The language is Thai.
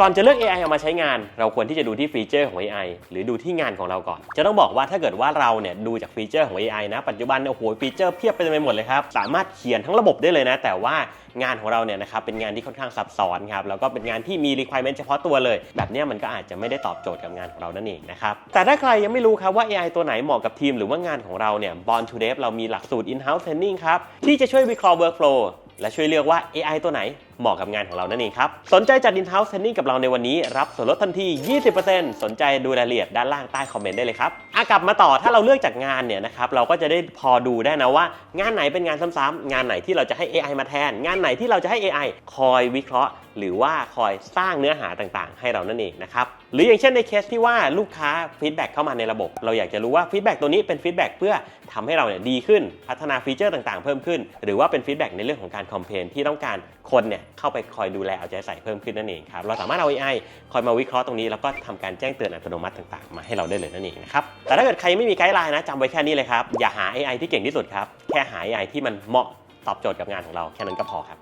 ก่อนจะเลือก AI เอามาใช้งาน เราควรที่จะดูที่ฟีเจอร์ของ AI หรือดูที่งานของเราก่อน จะต้องบอกว่าถ้าเกิดว่าเราเนี่ยดูจากฟีเจอร์ของ AI นะ ปัจจุบันเนี่ยโอ้โหฟีเจอร์เพียบไปเต็มไปหมดเลยครับ สามารถเขียนทั้งระบบได้เลยนะ แต่ว่างานของเราเนี่ยนะครับเป็นงานที่ค่อนข้างซับซ้อนครับแล้วก็เป็นงานที่มี requirement เฉพาะตัวเลย แบบนี้มันก็อาจจะไม่ได้ตอบโจทย์กับงานของเรานั่นเองนะครับแต่ถ้าใครยังไม่รู้ครับว่า AI ตัวไหนเหมาะกับทีมหรือว่างานของเราเนี่ย Born to Dev เรามีหลักสูตร in-house training ครับที่จะช่วยวิเคราะห์ workflow และช่วยเลือกว่า AI ตัวไหนเหมาะกับงานของเรานั่นเองครับ สนใจจัด in-house training กับเราในวันนี้ รับส่วนลดทันที 20%สนใจดูรายละเอียดด้านล่างใต้คอมเมนต์ได้เลยครับอะกลับมาต่อถ้าเราเลือกจากงานเนี่ยนะครับเราก็จะได้พอดูได้นะว่า งานไหนเป็นงานซ้ำๆงานไหนที่เราจะให้ AI มาแทน งานไหนที่เราจะให้ AI คอยวิเคราะห์ หรือว่าคอยสร้างเนื้อหาต่างๆ ให้เรานั่นเองนะครับหรืออย่างเช่นในเคสที่ว่าลูกค้าฟีดแบ็กเข้ามาในระบบ เราอยากจะรู้ว่าฟีดแบ็กตัวนี้เป็นฟีดแบ็กเพื่อทำให้เราเนี่ยดีขึ้น พัฒนาฟีเจอร์ต่างๆ เพิ่มขึ้น หรือว่าเป็นฟีดแบ็กในเรื่องของการคอมเพลนที่ต้องการคนเนี่ยเข้าไปคอยดูแลเอาใจใส่เพิ่มขึ้นนั่นเองครับเราสามารถเอา AI คอยมาวิเคราะห์ตรงนี้แล้วก็ทำการแจ้งเตือนอัตโนมัติต่างๆ มาให้เราได้เลยนั่นเองนะครับแต่ถ้าเกิดใครไม่มีไกด์ไลน์นะจำไว้แค่นี้เลยครับอย่าหา AI ที่เก่งที่สุดครับแค่หา AI ที่มันเหมาะตอบโจทย์กับงานของเราแค่นั้นก็พอครับ